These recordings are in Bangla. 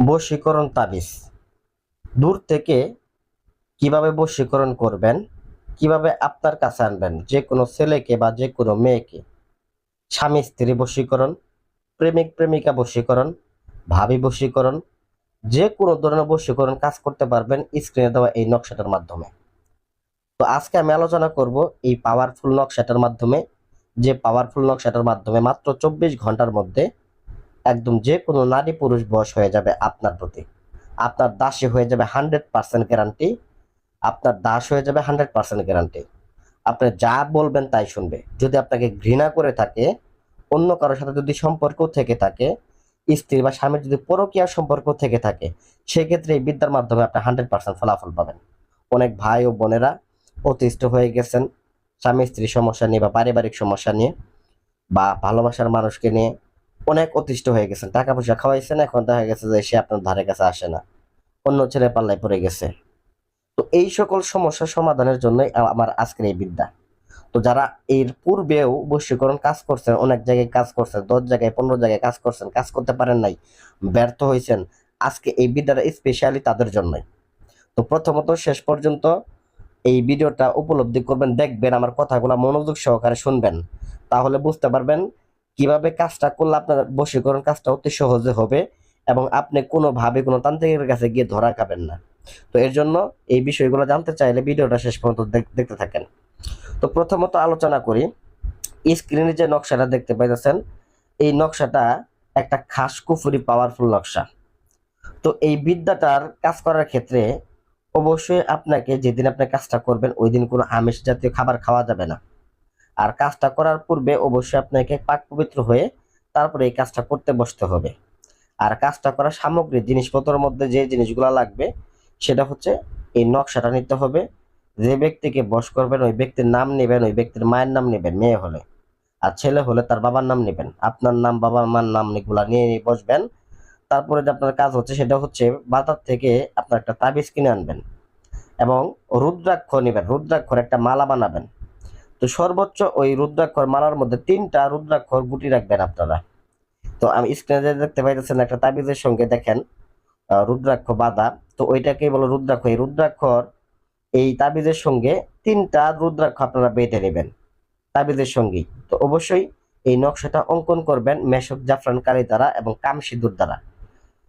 বশীকরণ তাবিজ। দূর থেকে কীভাবে বশীকরণ করবেন, কীভাবে আপনার কাছে আনবেন, যে কোনো ছেলেকে বা যে কোনো মেয়েকে। স্বামী, স্ত্রী বশীকরণ, প্রেমিক, প্রেমিকা বশীকরণ, ভাবি বশীকরণ, যে কোনো ধরনের বশীকরণ কাজ করতে পারবেন স্ক্রিনে দেওয়া এই নকশাটার মাধ্যমে। তো আজকে আমি আলোচনা করব এই পাওয়ারফুল নকশাটার মাধ্যমে, যে পাওয়ারফুল নকশাটার মাধ্যমে মাত্র চব্বিশ ঘণ্টার মধ্যে একদম যে কোনো নারী পুরুষ বয়স হয়ে যাবে আপনার প্রতি। আপনার দাসী হয়ে যাবে হান্ড্রেড পার্সেন্ট গ্যারান্টি। আপনার দাস হয়ে যাবে হান্ড্রেড পার্সেন্ট গ্যারান্টি। আপনি যা বলবেন তাই শুনবে। যদি আপনাকে ঘৃণা করে থাকে, অন্য কারোর সাথে যদি সম্পর্ক থেকে থাকে, স্ত্রী বা স্বামীর যদি পরকীয়া সম্পর্ক থেকে থাকে, সেক্ষেত্রে এই বিদ্যার মাধ্যমে আপনি হান্ড্রেড পার্সেন্ট ফলাফল পাবেন। অনেক ভাই ও বোনেরা অতিষ্ঠ হয়ে গেছেন। স্বামী স্ত্রী সমস্যা নিয়ে বা পারিবারিক সমস্যা নিয়ে বা ভালোবাসার মানুষকে নিয়ে অনেক অতিষ্ঠ হয়ে গেছেন টাকা পয়সা খাওয়াইছেন, এখন দেখা গেছে যে সে আপনার ধারে কাছে আসে না। অন্য ছেলে পাল্লায় পড়ে গেছে। তো এই সকল সমস্যা সমাধানের জন্যই আমার আজকের এই বিদ্যা। তো যারা এর পূর্বেও বশীকরণ কাজ করছেন, অনেক জায়গায় কাজ করছেন, দশ জায়গায়, পনেরো জায়গায় কাজ করছেন, কাজ করতে পারেন নাই, ব্যর্থ হয়েছেন আজকে এই বিদ্যাটা স্পেশালি তাদের জন্যই। তো প্রথমত শেষ পর্যন্ত এই ভিডিওটা উপলব্ধি করবেন, দেখবেন আমার কথাগুলো মনোযোগ সহকারে শুনবেন, তাহলে বুঝতে পারবেন কীভাবে কাজটা করলে আপনার বশীকরণ কাজটা অতি সহজে হবে এবং আপনি কোনোভাবে কোনো তান্ত্রিকের কাছে গিয়ে ধরা খাবেন না। তো এর জন্য এই বিষয়গুলো জানতে চাইলে ভিডিওটা শেষ পর্যন্ত দেখতে থাকেন। তো প্রথমত আলোচনা করি। স্ক্রিনে যে নকশাটা দেখতে পাইতেছেন, এই নকশাটা একটা খাস কুফুরি পাওয়ারফুল নকশা। তো এই বিদ্যাটার কাজ করার ক্ষেত্রে অবশ্যই আপনাকে যেদিন আপনি কাজটা করবেন ওই দিন কোনো আমিষ জাতীয় খাবার খাওয়া যাবে না। আর কাজটা করার পূর্বে অবশ্যই আপনাকে পাক পবিত্র হয়ে তারপরে এই কাজটা করতে বসতে হবে। আর কাজটা করার সামগ্রী, জিনিসপত্রের মধ্যে যে জিনিসগুলো লাগবে, সেটা হচ্ছে এই নকশাটা নিতে হবে। যে ব্যক্তিকে বস করবেন, ওই ব্যক্তির নাম নেবেন, ওই ব্যক্তির মায়ের নাম নেবেন, মেয়ে হলে। আর ছেলে হলে তার বাবার নাম নেবেন। আপনার নাম বাবা মার নাম এগুলা নিয়ে নিয়ে বসবেন। তারপরে যে আপনার কাজ হচ্ছে, সেটা হচ্ছে বাজার থেকে আপনার একটা তাবিজ কিনে আনবেন। এবং রুদ্রাক্ষ নেবেন। রুদ্রাক্ষর একটা মালা বানাবেন। তো সর্বোচ্চ ওই রুদ্রাক্ষর মালার মধ্যে তিনটা রুদ্রাক্ষর গুটি রাখবেন আপনারা। তো আমি স্ক্রিনে দেখতে পাইতেছেন একটা তাবিজের সঙ্গে দেখেন রুদ্রাক্ষ বাঁধা। তো ওইটাকেই বলো রুদ্রাক্ষ। এই রুদ্রাক্ষর, এই তাবিজের সঙ্গে তিনটা রুদ্রাক্ষ আপনারা বেঁধে নেবেন তাবিজের সঙ্গেই। তো অবশ্যই এই নকশাটা অঙ্কন করবেন মেশক জাফরান কালি দ্বারা এবং কাম সিঁদুর দ্বারা।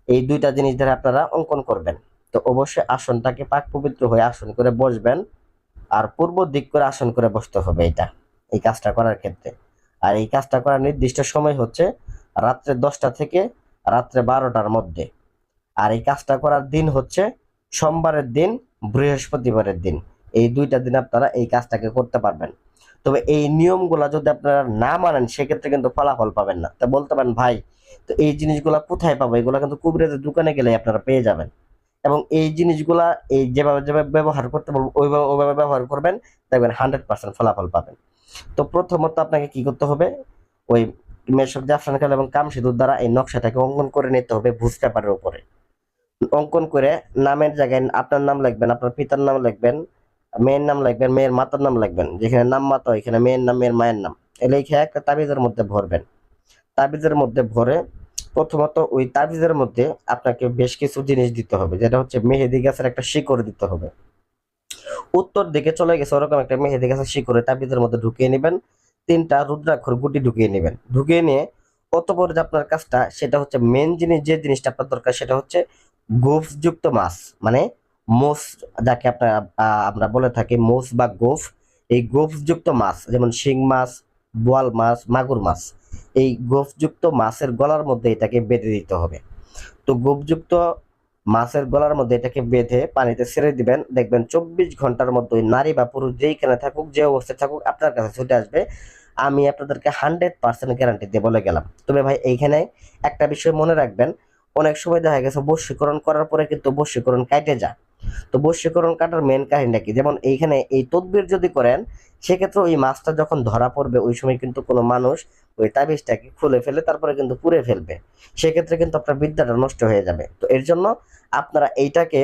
এই দুইটা জিনিস দ্বারা আপনারা অঙ্কন করবেন। তো অবশ্যই আসনটাকে পাক পবিত্র হয়ে আসন করে বসবেন। আর পূর্ব দিক করে আসন করে বসতে হবে এটা, এই কাজটা করার ক্ষেত্রে। আর এই কাজটা করার নির্দিষ্ট সময় হচ্ছে রাত্রে দশটা থেকে রাত্রে বারোটার মধ্যে। আর এই কাজটা করার দিন হচ্ছে সোমবারের দিন, বৃহস্পতিবারের দিন। এই দুইটা দিন আপনারা এই কাজটাকে করতে পারবেন। তবে এই নিয়মগুলা যদি আপনারা না মানেন, সেক্ষেত্রে কিন্তু ফলাফল পাবেন না। তা বলতে পারেন, ভাই, তো এই জিনিসগুলা কোথায় পাবো? এগুলা কিন্তু কুবরেজের দোকানে গেলে আপনারা পেয়ে যাবেন। এবং এই জিনিসগুলা এই যেভাবে যেভাবে ব্যবহার করতে বলব, ওইভাবে ওইভাবে ব্যবহার করবেন, দেখবেন হান্ড্রেড পার্সেন্ট ফলাফল পাবেন। তো প্রথমত আপনাকে কি করতে হবে, ওই মেশক জাফরান কাল এবং কাম সিঁদুর দ্বারা এই নকশাটাকে অঙ্কন করে নিতে হবে ভুজ পেপারের উপরে। অঙ্কন করে নামের জায়গায় আপনার নাম লিখবেন, আপনার পিতার নাম লিখবেন, মেয়ের নাম লিখবেন, মেয়ের মাতার নাম লিখবেন, যেখানে নাম মাতা এখানে মেয়ের নাম, মেয়ের মায়ের নাম। এলে একটা তাবিজের মধ্যে ভরবেন। তাবিজের মধ্যে ভরে প্রথমত ওই তাবিজের মধ্যে আপনাকে বেশ কিছু জিনিস দিতে হবে, যেটা হচ্ছে মেহেদি গাছের একটা শিকড় দিতে হবে। উত্তর দিকে চলে গেছে ওরকম একটা মেহেদি গাছের শিকড়ে, তাবিজের মধ্যে ঢুকিয়ে নেবেন। তিনটা রুদ্রাক্ষর গুটি ঢুকিয়ে নেবেন। ঢুকিয়ে নিয়ে অতপর যে আপনার কাজটা, সেটা হচ্ছে মেন জিনিস, যে জিনিসটা আপনার দরকার, সেটা হচ্ছে গোফযুক্ত মাছ। মানে মোষ, যাকে আপনার আমরা বলে থাকি মোষ বা গোফ। এই গোফযুক্ত মাছ, যেমন শিং মাছ বোয়াল মাছ, মাগুর মাছ, এই গোফযুক্ত মাছের গলার মধ্যে এটাকে বেঁধে দিতে হবে। তো গোফযুক্ত মাছের গলার মধ্যে এটাকে বেঁধে পানিতে ছেড়ে দিবেন। দেখবেন চব্বিশ ঘণ্টার মধ্যে নারী বা পুরুষ যেইখানে থাকুক, যে অবস্থায় থাকুক, আপনার কাছে ছুটে আসবে। আমি আপনাদেরকে হান্ড্রেড পার্সেন্ট গ্যারান্টি দিয়ে বলে গেলাম। তবে ভাই, এইখানে একটা বিষয় মনে রাখবেন। অনেক সময় দেখা গেছে বশীকরণ করার পরে কিন্তু বশীকরণ কাটে যায়। তো বশীকরণ কাটার মেন কাহিনীটা কি? যেমন এইখানে এই তদবির যদি করেন সেক্ষেত্রে ওই মাছটা যখন ধরা পড়বে, ওই সময় কিন্তু কোনো মানুষ ওই তাবিজটাকে খুলে ফেলে, তারপরে কিন্তু পুড়ে ফেলবে। সেক্ষেত্রে কিন্তু আপনার বিদ্যাটা নষ্ট হয়ে যাবে। তো এর জন্য আপনারা এইটাকে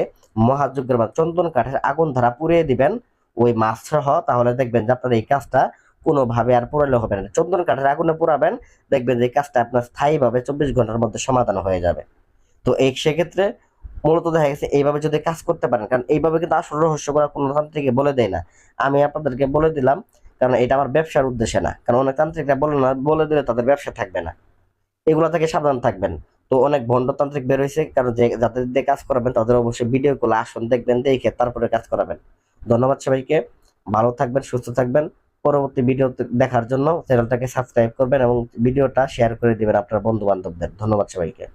মহাযজ্ঞের বা চন্দন কাঠের আগুন ধারা পুড়িয়ে দিবেন, ওই মাছ সহ, তাহলে দেখবেন যে আপনার এই কাজটা কোনোভাবে আর পোড়ালে হবে না। চন্দন কাঠের আগুনে পোড়াবেন, দেখবেন যে এই কাজটা আপনার স্থায়ীভাবে চব্বিশ ঘণ্টার মধ্যে সমাধান হয়ে যাবে। তো এই সেক্ষেত্রে মূলত দেখা গেছে এইভাবে যদি কাজ করতে পারেন, কারণ এইভাবে কিন্তু আসল রহস্য করা কোনো তান্ত্রিকে বলে দেয় না। আমি আপনাদেরকে বলে দিলাম, কারণ এটা আমার ব্যবসার উদ্দেশ্যে না, কারণ অনেক তান্ত্রিকরা বলে না, বলে দিলে তাদের ব্যবসা থাকবে না। এগুলো থেকে সাবধান থাকবেন। তো অনেক ভণ্ডতান্ত্রিক বের হয়েছে, কারণ যে যাদের দিয়ে কাজ করাবেন, তাদের অবশ্যই ভিডিও গুলো আসুন, দেখবেন, দেখে তারপরে কাজ করাবেন। ধন্যবাদ সবাইকে, ভালো থাকবেন, সুস্থ থাকবেন। পরবর্তী ভিডিও দেখার জন্য চ্যানেলটাকে সাবস্ক্রাইব করবেন এবং ভিডিওটা শেয়ার করে দিবেন আপনার বন্ধু বান্ধবদের ধন্যবাদ সবাইকে।